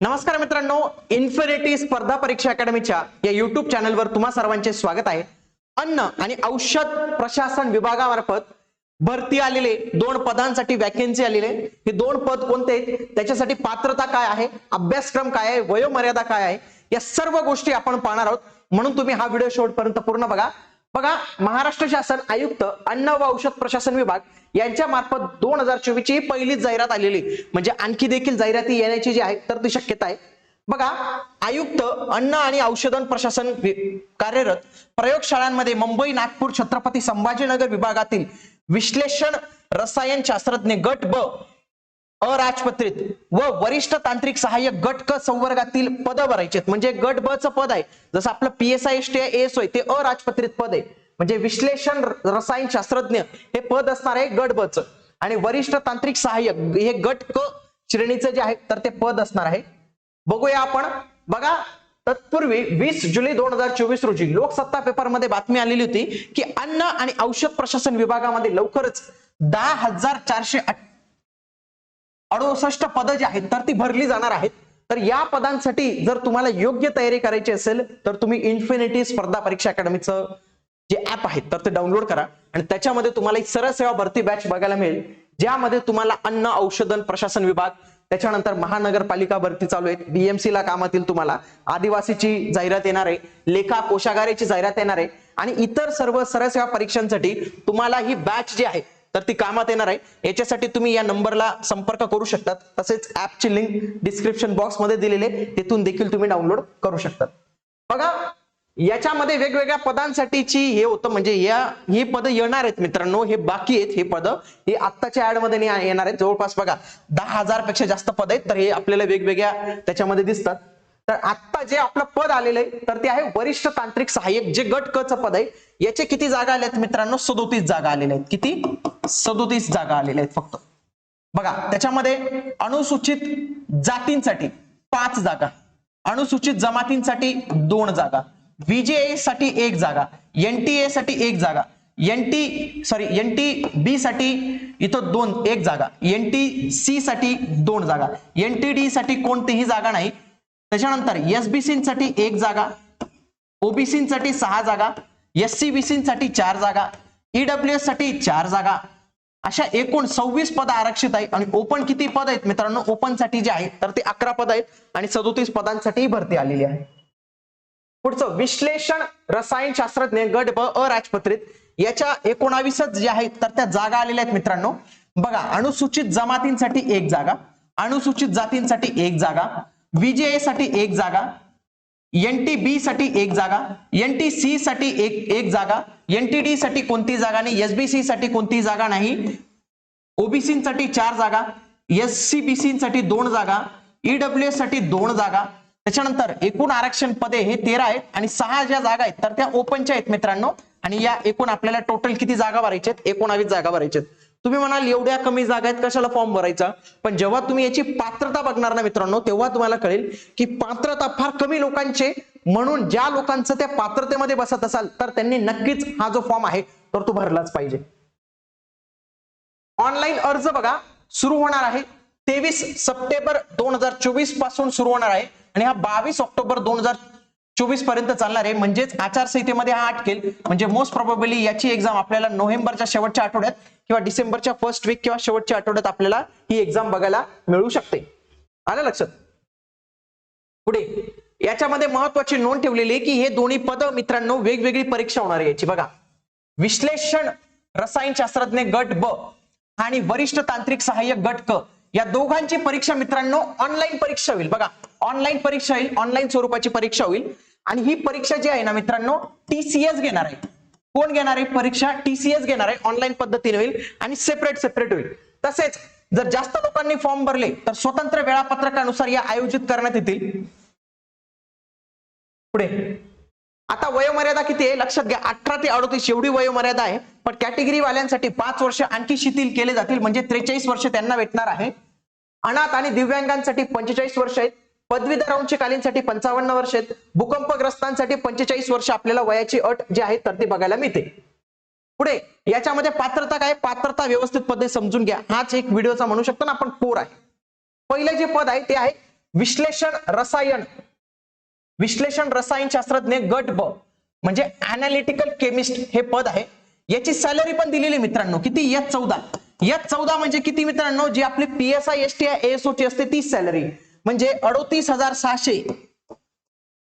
नमस्कार मित्रांनो इन्फिनिटी स्पर्धा परीक्षा अकॅडमीच्या या युट्यूब चॅनलवर तुम्हा सर्वांचे स्वागत आहे. अन्न आणि औषध प्रशासन विभागामार्फत भरती आलेले दोन पदांसाठी वॅकेन्सी आलेले हे दोन पद कोणते आहेत? त्याच्यासाठी पात्रता काय आहे? अभ्यासक्रम काय आहे? वयोमर्यादा काय आहे? या सर्व गोष्टी आपण पाहणार आहोत. म्हणून तुम्ही हा व्हिडिओ शेवटपर्यंत पूर्ण बघा. बघा महाराष्ट्र शासन आयुक्त अन्न व औषध प्रशासन विभाग यांच्या मार्फत दोन हजार चोवीस ची पहिलीच जाहिरात आलेली. म्हणजे आणखी देखील जाहिराती येण्याची जी आहे तर ती शक्यता आहे. बघा आयुक्त अन्न आणि औषधन प्रशासन कार्यरत प्रयोगशाळांमध्ये मुंबई नागपूर छत्रपती संभाजीनगर विभागातील विश्लेषण रसायन शास्त्रज्ञ गट ब अराजपत्रित व वरिष्ठ तांत्रिक सहाय्यक गट क संवर्गातील पद भरायचे म्हणजे गट ब च पद आहे. जसं आपलं पीएसआय एस टी एस होय ते अराजपत्रित पद आहे. म्हणजे विश्लेषण रसायन शास्त्रज्ञ हे पद असणार आहे गट ब च. आणि वरिष्ठ तांत्रिक सहाय्यक हे गट क श्रेणीचं जे आहे तर ते पद असणार आहे. बघूया आपण. बघा तत्पूर्वी वीस जुलै दोन हजार चोवीस रोजी लोकसत्ता पेपरमध्ये बातमी आलेली होती की अन्न आणि औषध प्रशासन विभागामध्ये लवकरच दहा हजार चारशे अडुसष्ट पदं जी आहेत तर ती भरली जाणार आहेत. तर या पदांसाठी जर तुम्हाला योग्य तयारी करायची असेल तर तुम्ही इन्फिनिटी स्पर्धा परीक्षा अकॅडमीचं जे ऍप आहे तर ते डाउनलोड करा. आणि त्याच्यामध्ये तुम्हाला एक सरळ सेवा भरती बॅच बघायला मिळेल ज्यामध्ये तुम्हाला अन्न औषधन प्रशासन विभाग त्याच्यानंतर महानगरपालिका भरती चालू आहे बीएमसी ला कामातील तुम्हाला आदिवासीची जाहिरात येणार आहे लेखा कोशागारेची जाहिरात येणार आहे. आणि इतर सर्व सरळ सेवा परीक्षांसाठी तुम्हाला ही बॅच जी आहे तर ती कामात येणार आहे. याच्यासाठी तुम्ही या नंबरला संपर्क करू शकतात. तसेच ऍपची लिंक डिस्क्रिप्शन बॉक्समध्ये दिलेले तिथून देखील तुम्ही डाउनलोड करू शकतात. बघा याच्यामध्ये वेगवेगळ्या पदांसाठीची हे होतं. म्हणजे या ही पद येणार आहेत मित्रांनो. हे बाकी आहेत हे पद. हे आत्ताच्या ऍडमध्ये येणार आहेत. जवळपास बघा दहा हजारपेक्षा जास्त पद आहेत. तर हे आपल्याला वेगवेगळ्या त्याच्यामध्ये दिसतात. तर आत्ता जे आपलं पद आलेलं आहे तर ते आहे वरिष्ठ तांत्रिक सहाय्यक जे गट क पद आहे याचे किती जागा आल्या आहेत मित्रांनो? सदोतीस जागा आलेल्या आहेत. किती? सदोतीस जागा आलेल्या आहेत फक्त. बघा त्याच्यामध्ये अनुसूचित जातींसाठी पाच जागा अनुसूचित जमातींसाठी दोन जागा व्हीजेए साठी एक जागा एनटीए साठी एक जागा एनटी सॉरी एनटी बी साठी इथं दोन एक जागा एनटी सी साठी दोन जागा एनटीडी साठी कोणतीही जागा नाही त्याच्यानंतर एसबीसीसाठी एक जागा ओबीसीसाठी सहा जागा एस सी बीसीसाठी चार जागा ईडब्ल्यू एससाठी चार जागा. अशा एकूण सव्वीस पद आरक्षित आहेत आणि ओपन किती पद आहेत मित्रांनो? ओपनसाठी जे आहेत तर ते अकरा पद आहेत आणि सदोतीस पदांसाठी भरती आलेली आहे. पुढचं विश्लेषण रसायन शास्त्रज्ञ गट ब अराजपत्रित याच्या एकोणावीसच जे आहेत तर त्या जागा आलेल्या आहेत मित्रांनो. बघा अनुसूचित जमातींसाठी एक जागा अनुसूचित जातींसाठी एक जागा विजेए साठी एक जागा एनटी बी साठी एक जागा एनटी सी साठी एक एक जागा एनटीडी साठी कोणती जागा नाही एसबीसी साठी कोणती जागा नाही ओबीसीसाठी चार जागा एससाठी दोन जागा ईडब्ल्यू साठी दोन जागा. त्याच्यानंतर एकूण आरक्षण पदे हे तेरा आहेत आणि सहा ज्या जागा आहेत तर त्या ओपनच्या आहेत मित्रांनो. आणि या एकूण आपल्याला टोटल किती जागा भरायच्या आहेत? एकोणावीस जागा भरायच्या आहेत. तुम्ही म्हणाल एवढ्या कमी जागा आहेत कशाला फॉर्म भरायचा? पण जेव्हा तुम्ही याची पात्रता बघणार ना मित्रांनो तेव्हा तुम्हाला कळेल की पात्रता फार कमी लोकांचे. म्हणून ज्या लोकांचं त्या पात्रतेमध्ये बसत असाल तर त्यांनी नक्कीच हा जो फॉर्म आहे तर तो भरलाच पाहिजे. ऑनलाईन अर्ज बघा सुरू होणार आहे. तेवीस सप्टेंबर दोन हजार चोवीसपासून सुरू होणार आहे. आणि हा बावीस ऑक्टोबर दोन हजार चोवीसपर्यंत चालणार आहे. म्हणजेच आचारसंहितेमध्ये हा अटकेल. म्हणजे मोस्ट प्रॉबेबली याची एक्झाम आपल्याला नोव्हेंबरच्या शेवटच्या आठवड्यात किंवा डिसेंबरच्या फर्स्ट वीक किंवा शेवटच्या आठवड्यात आपल्याला ही एक्झाम बघायला मिळू शकते. आलं लक्षात? पुढे. याच्यामध्ये महत्वाची नोंद ठेवलेली आहे की हे दोन्ही पद मित्रांनो वेगवेगळी परीक्षा होणार आहे याची. बघा. विश्लेषण रसायनशास्त्रज्ञ गट ब आणि वरिष्ठ तांत्रिक सहाय्यक गट क. या दोघांची परीक्षा मित्रांनो ऑनलाईन परीक्षा होईल. बघा. ऑनलाईन परीक्षा होईल. ऑनलाईन स्वरूपाची परीक्षा होईल. आणि ही परीक्षा जी आहे ना मित्रांनो टीसीएस घेणार आहे. कोण घेणार आहे परीक्षा? टीसीएस घेणार आहे. ऑनलाईन पद्धतीने होईल आणि सेपरेट सेपरेट होईल. तसेच जर जास्त लोकांनी फॉर्म भरले तर स्वतंत्र वेळापत्रकानुसार या आयोजित करण्यात येतील. पुढे. आता वयोमर्यादा किती आहे? लक्षात घ्या अठरा ते अडोतीस एवढी वयोमर्यादा आहे पण कॅटेगरी वाल्यांसाठी पाच वर्ष आणखी शिथिल केले जातील म्हणजे त्रेचाळीस वर्ष त्यांना भेटणार आहे. अनाथ आणि दिव्यांगांसाठी पंचेचाळीस वर्ष आहेत. पदवीधरांची कालीनसाठी पंचावन्न वर्ष आहेत. भूकंपग्रस्तांसाठी पंचेचाळीस वर्ष आपल्याला वयाची अट जी आहे तर ती बघायला मिळते. पुढे याच्यामध्ये पात्रता काय? पात्रता व्यवस्थित पद्धती समजून घ्या. हाच एक व्हिडिओचा म्हणू शकतो ना आपण कोर आहे. पहिलं जे पद आहे ते आहे विश्लेषण रसायन. विश्लेषण रसायनशास्त्रज्ञ गट ब. म्हणजे अनालिटिकल केमिस्ट हे पद आहे. याची सॅलरी पण दिलेली मित्रांनो. किती? एस चौदा. एस चौदा म्हणजे किती मित्रांनो? जी आपली PSI S I T ASO ची असते तीच सॅलरी म्हणजे अडोतीस हजार सहाशे.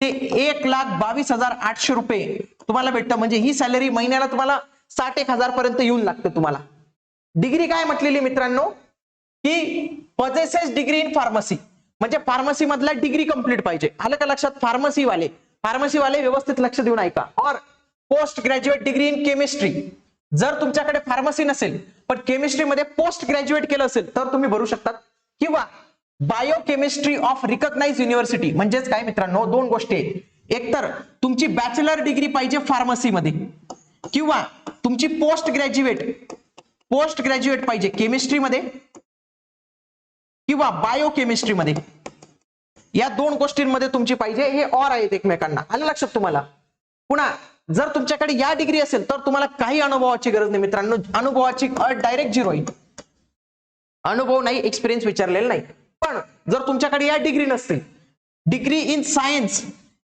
ते एक लाख बावीस हजार आठशे रुपये तुम्हाला भेटतं. म्हणजे ही सॅलरी महिन्याला तुम्हाला साठ एक हजार पर्यंत येऊन लागते तुम्हाला. डिग्री काय म्हटलेली मित्रांनो? की पजेसेस डिग्री इन फार्मसी म्हणजे फार्मसी मधला डिग्री कंप्लीट पाहिजे. आलं का लक्षात? फार्मसीवाले फार्मसीवाले व्यवस्थित लक्ष देऊन ऐका. और post graduate degree in chemistry जर तुमच्याकडे फार्मसी नसेल पण केमिस्ट्रीमध्ये पोस्ट ग्रॅज्युएट केलं असेल तर तुम्ही भरू शकतात. किंवा बायोकेमिस्ट्री ऑफ रिकग्नाइज युनिव्हर्सिटी म्हणजेच काय मित्रांनो? दोन गोष्टी एकतर तुमची बॅचलर डिग्री पाहिजे फार्मसीमध्ये किंवा तुमची पोस्ट ग्रॅज्युएट पोस्ट ग्रॅज्युएट पाहिजे केमिस्ट्रीमध्ये किंवा बायोकेमिस्ट्रीमध्ये या दोन गोष्टींमध्ये तुमची पाहिजे. हे ऑर आहेत एकमेकांना. आलं लक्षात तुम्हाला? पुन्हा जर तुमच्याकडे या डिग्री असेल तर तुम्हाला काही अनुभवाची गरज नाही मित्रांनो. अनुभवाची डायरेक्ट झिरो येईल अनुभव नाही एक्सपिरियन्स विचारलेला नाही. पण जर तुमच्याकडे या डिग्री नसतील degree in science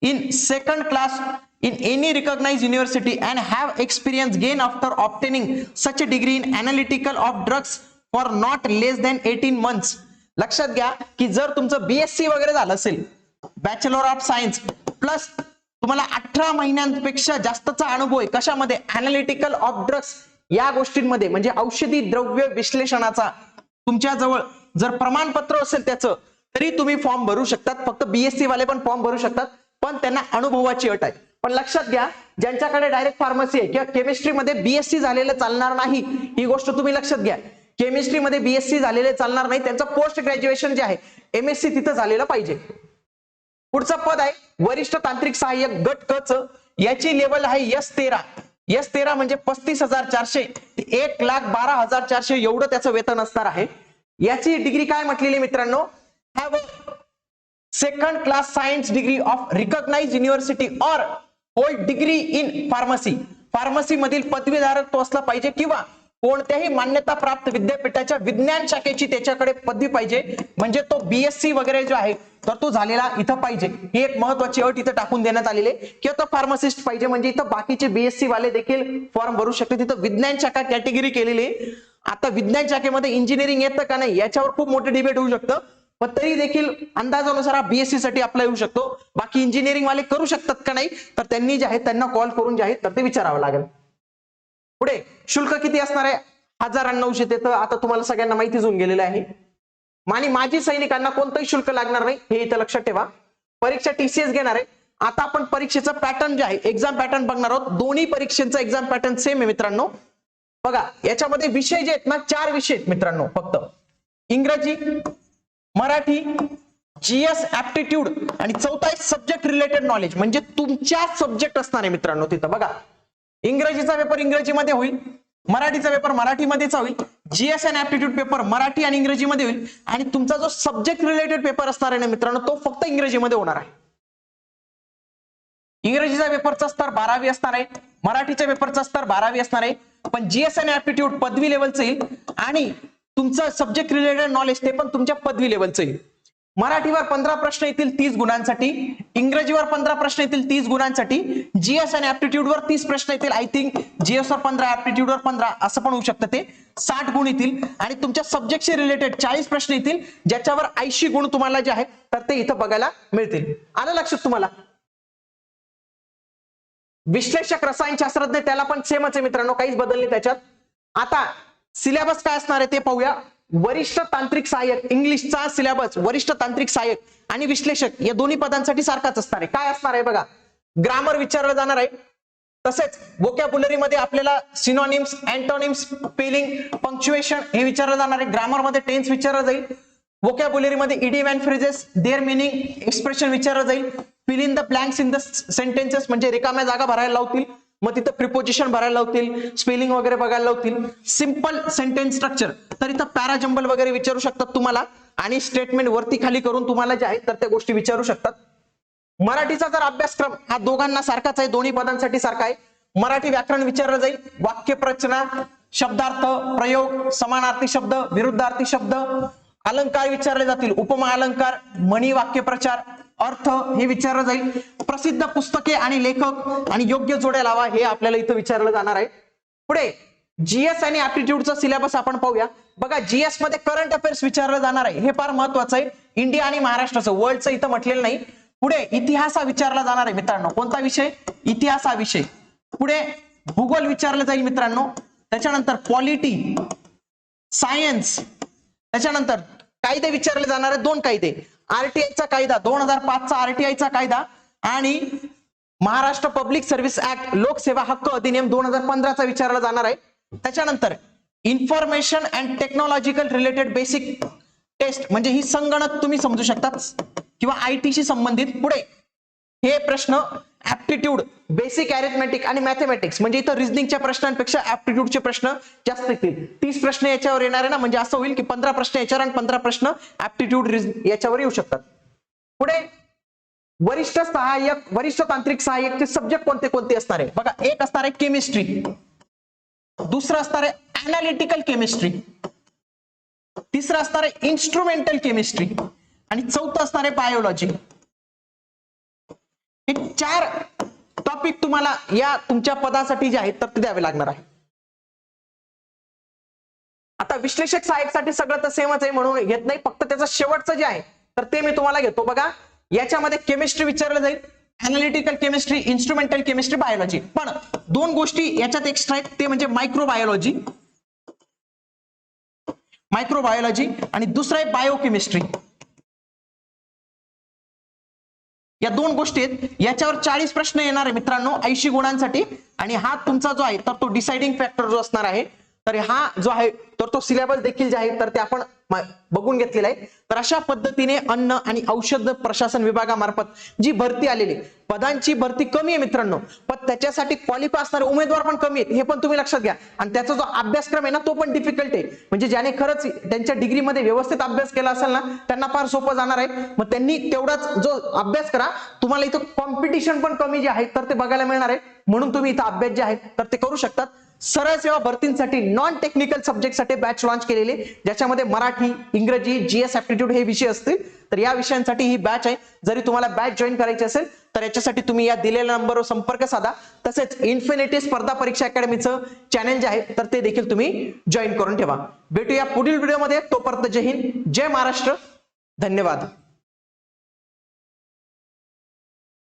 in second class in any recognise university and have experience gain after obtaining such degree in analytical of drugs for not less than eighteen months लक्षात घ्या की जर तुमचं बीएससी वगैरे झालं असेल बॅचलर ऑफ सायन्स प्लस तुम्हाला अठरा महिन्यांपेक्षा जास्तचा अनुभव आहे कशामध्ये? अनालिटिकल ऑफ ड्रग्स या गोष्टींमध्ये म्हणजे औषधी द्रव्य विश्लेषणाचा. तुमच्या जवळ जर प्रमाणपत्र असेल त्याचं तरी तुम्ही फॉर्म भरू शकतात. फक्त बीएससी वाले पण फॉर्म भरू शकतात. पण त्यांना अनुभवाची अट आहे. पण लक्षात घ्या ज्यांच्याकडे डायरेक्ट फार्मसी आहे किंवा केमिस्ट्रीमध्ये बीएससी झालेलं चालणार नाही ही गोष्ट तुम्ही लक्षात घ्या. केमिस्ट्रीमध्ये बीएससी झालेले चालणार नाही त्यांचं पोस्ट ग्रॅज्युएशन जे आहे एमएससी तिथं झालेलं पाहिजे. पुढचं पद आहे वरिष्ठ तांत्रिक सहाय्यक गट कच याची लेवल आहे यस तेरा. यस तेरा म्हणजे पस्तीस हजार चारशे एक लाख बारा हजार चारशे एवढं त्याचं वेतन असणार आहे. याची डिग्री काय म्हटलेली मित्रांनो? Have second class science degree of recognise university or hold degree in pharmacy pharmacy मधील पदवीधारक तो असला पाहिजे किंवा कोणत्याही मान्यता प्राप्त विद्यापीठाच्या विज्ञान शाखेची त्याच्याकडे पदवी पाहिजे. म्हणजे तो बीएससी वगैरे जो आहे तर तो झालेला इथं पाहिजे. ही एक महत्वाची अट इथं टाकून देण्यात आलेली आहे. किंवा तो फार्मासिस्ट पाहिजे. म्हणजे इथं बाकीचे बीएससी वाले देखील फॉर्म भरू शकते तिथं विज्ञान शाखा कॅटेगरी केलेली आहे. आता विज्ञान शाखेमध्ये इंजिनिअरिंग येतं का नाही याच्यावर खूप मोठं डिबेट होऊ शकतं. पण तरी देखील अंदाजानुसार हा बीएससी साठी अप्लाय होऊ शकतो. बाकी इंजिनिअरिंग वाले करू शकतात का नाही तर त्यांनी जे आहे त्यांना कॉल करून जे आहे तर ते विचारावं लागेल. पुढे शुल्क किती असणार आहे? हजार नऊशे ते तर आता तुम्हाला सगळ्यांना माहितीच होऊन गेलेलं आहे. आणि माजी सैनिकांना कोणतंही शुल्क लागणार नाही हे इथं लक्षात ठेवा. परीक्षा टीसीएस घेणार आहे. आता आपण परीक्षेचं पॅटर्न जे आहे एक्झाम पॅटर्न बघणार आहोत. दोन्ही परीक्षेचा एक्झाम पॅटर्न सेम आहे मित्रांनो. बघा याच्यामध्ये विषय जे आहेत ना चार विषय आहेत मित्रांनो फक्त. इंग्रजी मराठी जीएस ऍप्टिट्यूड आणि चौथा आहे सब्जेक्ट रिलेटेड नॉलेज म्हणजे तुमच्या सब्जेक्ट असणार आहे मित्रांनो तिथं. बघा इंग्रजीचा पेपर इंग्रजीमध्ये होईल. मराठीचा पेपर मराठीमध्येच होईल. GS and aptitude paper Marathi आणि इंग्रजीमध्ये होईल. आणि तुमचा जो सब्जेक्ट रिलेटेड पेपर असणार आहे ना मित्रांनो तो फक्त इंग्रजीमध्ये होणार आहे. इंग्रजीचा पेपरचा स्तर बारावी असणार आहे. मराठीच्या पेपरचा स्तर बारावी असणार आहे. पण जीएस आणि ऍप्टिट्यूड पदवी लेवलचं येईल. आणि तुमचं सब्जेक्ट रिलेटेड नॉलेज ते पण तुमच्या पदवी लेवलचं येईल. मराठीवर पंधरा प्रश्न येतील तीस गुणांसाठी इंग्रजीवर पंधरा प्रश्न येतील तीस गुणांसाठी जीएस आणि ऍप्टिट्यूड वर तीस प्रश्न येतील आय थिंक जीएस वर पंधरा ऍप्टिट्यूड वर पंधरा असं पण होऊ शकतं ते. साठ गुण येतील आणि तुमच्या सब्जेक्टशी रिलेटेड चाळीस प्रश्न येतील ज्याच्यावर ऐंशी गुण तुम्हाला जे आहेत तर ते इथं बघायला मिळतील. आलं लक्षात तुम्हाला? विश्लेषक रसायनशास्त्रज्ञ त्याला पण सेमच आहे मित्रांनो काहीच बदलले त्याच्यात. आता सिलेबस काय असणार आहे ते पाहूया. वरिष्ठ तांत्रिक सहाय्यक इंग्लिशचा सिलेबस वरिष्ठ तांत्रिक सहाय्यक आणि विश्लेषक या दोन्ही पदांसाठी सारखाच असणार आहे. काय असणार आहे बघा? ग्रामर विचारलं जाणार आहे. तसेच vocabulary मध्ये आपल्याला सिनॉनिम्स अँटोनिम्स स्पेलिंग पंक्च्युएशन हे विचारलं जाणार आहे. ग्रामरमध्ये टेन्स विचारलं जाईल. Vocabulary मध्ये idiom and phrases their meaning expression विचारलं जाईल. Fill in the blanks in the sentences म्हणजे रिकाम्या जागा भरायला लावतील. मग तिथं प्रिपोजिशन भरायला लावतील स्पेलिंग वगैरे बघायला लावतील. सिंपल सेंटेन्स स्ट्रक्चर तर इथं पॅराजंबल वगैरे विचारू शकतात तुम्हाला आणि स्टेटमेंट वरती खाली करून तुम्हाला जे आहे तर त्या गोष्टी विचारू शकतात. मराठीचा जर अभ्यासक्रम हा दोघांना सारखाच आहे दोन्ही पदांसाठी सारखा आहे. मराठी व्याकरण विचारलं जाईल. वाक्यप्रचना शब्दार्थ प्रयोग समानार्थी शब्द विरुद्धार्थी शब्द अलंकार विचारले जातील. उपमा अलंकार मणी वाक्यप्रचार अर्थ हे विचारलं जाईल. प्रसिद्ध पुस्तके आणि लेखक आणि योग्य जोड्या लावा हे आपल्याला इथं विचारलं जाणार आहे. पुढे जीएस आणि ऍप्टिट्यूडचा सिलेबस आपण पाहूया. बघा जीएसमध्ये करंट अफेअर्स विचारलं जाणार आहे. हे फार महत्वाचं आहे. इंडिया आणि महाराष्ट्राचं वर्ल्डचं इथं म्हटलेलं नाही. पुढे इतिहास हा विचारला जाणार आहे मित्रांनो. कोणता विषय? इतिहास हा विषय. पुढे भूगोल विचारलं जाईल मित्रांनो. त्याच्यानंतर पॉलिटी सायन्स त्याच्यानंतर कायदे विचारले जाणार आहे दोन कायदे. आरटीआयचा कायदा दोन हजार पाचचा आरटीआयचा कायदा आणि महाराष्ट्र पब्लिक सर्व्हिस ऍक्ट लोकसेवा हक्क अधिनियम दोन हजार पंधराचा विचारला जाणार आहे. त्याच्यानंतर information and technological related basic test म्हणजे ही संगणक तुम्ही समजू शकता किंवा आय टीशी संबंधित पुढे. हे प्रश्न ऍप्टिट्यूड बेसिक अरिथमॅटिक आणि मॅथमॅटिक्स म्हणजे इथं रिझनिंगच्या प्रश्नांपेक्षा ऍप्टिट्यूडचे प्रश्न जास्त येतील. तीस प्रश्न याच्यावर येणार आहे ना म्हणजे असं होईल की पंधरा प्रश्न याच्यावर आणि पंधरा प्रश्न ऍप्टिट्यूड याच्यावर येऊ शकतात. पुढे वरिष्ठ सहाय्यक वरिष्ठ तांत्रिक सहाय्यकचे सब्जेक्ट कोणते कोणते असणार आहे? बघा एक असणार आहे केमिस्ट्री दुसरं असणार आहे अनालिटिकल केमिस्ट्री तिसरं असणार आहे इन्स्ट्रुमेंटल केमिस्ट्री आणि चौथं असणार आहे बायोलॉजी चार टॉपिक तुम्हाला या तुमच्या पदासाठी जे आहेत तर ते द्यावे लागणार आहे. आता विश्लेषक सहाय्यकसाठी सगळं तर सेमच आहे म्हणून घेत नाही फक्त त्याचं शेवटचं जे आहे तर ते मी तुम्हाला घेतो. बघा याच्यामध्ये केमिस्ट्री विचारलं जाईल. Analytical chemistry instrumental chemistry biology पण दोन गोष्टी याच्यात एक्स्ट्रा आहेत ते म्हणजे मायक्रोबायोलॉजी मायक्रोबायोलॉजी आणि दुसरं आहे बायोकेमिस्ट्री या दोन गोष्टी आहेत. याच्यावर चाळीस प्रश्न येणार आहे मित्रांनो ऐंशी गुणांसाठी. आणि हा तुमचा जो आहे तर तो डिसाइडिंग फॅक्टर जो असणार आहे तर हा जो आहे तर तो सिलेबस देखील जे आहे तर ते आपण बघून घेतलेला आहे. तर अशा पद्धतीने अन्न आणि औषध प्रशासन विभागामार्फत जी भरती आलेली आहे, पदांची भरती कमी आहे मित्रांनो पण त्याच्यासाठी क्वालिफाय असणारे उमेदवार पण कमी आहेत हे पण तुम्ही लक्षात घ्या. आणि त्याचा जो अभ्यासक्रम आहे ना तो पण डिफिकल्ट आहे. म्हणजे ज्याने खरंच त्यांच्या डिग्रीमध्ये व्यवस्थित अभ्यास केला असेल ना त्यांना फार सोपं जाणार आहे. मग त्यांनी तेवढाच जो अभ्यास करा तुम्हाला इथं कॉम्पिटिशन पण कमी जे आहे तर ते बघायला मिळणार आहे. म्हणून तुम्ही इथं अभ्यास जे आहेत तर ते करू शकतात. सरळ सेवा भरतींसाठी नॉन टेक्निकल सब्जेक्टसाठी बॅच लॉन्च केलेले ज्याच्यामध्ये मराठी इंग्रजी जीएस ऍप्टिट्यूड हे विषय असतील. तर या विषयांसाठी ही बॅच आहे. जरी तुम्हाला बॅच जॉईन करायची असेल तर याच्यासाठी तुम्ही या दिलेल्या नंबरवर संपर्क साधा. तसेच इन्फिनिटी स्पर्धा परीक्षा अकॅडमीचं चॅनल जे आहे तर ते देखील तुम्ही जॉईन करून ठेवा. भेटूया पुढील व्हिडिओमध्ये तोपर्यंत जय हिंद जय महाराष्ट्र. धन्यवाद.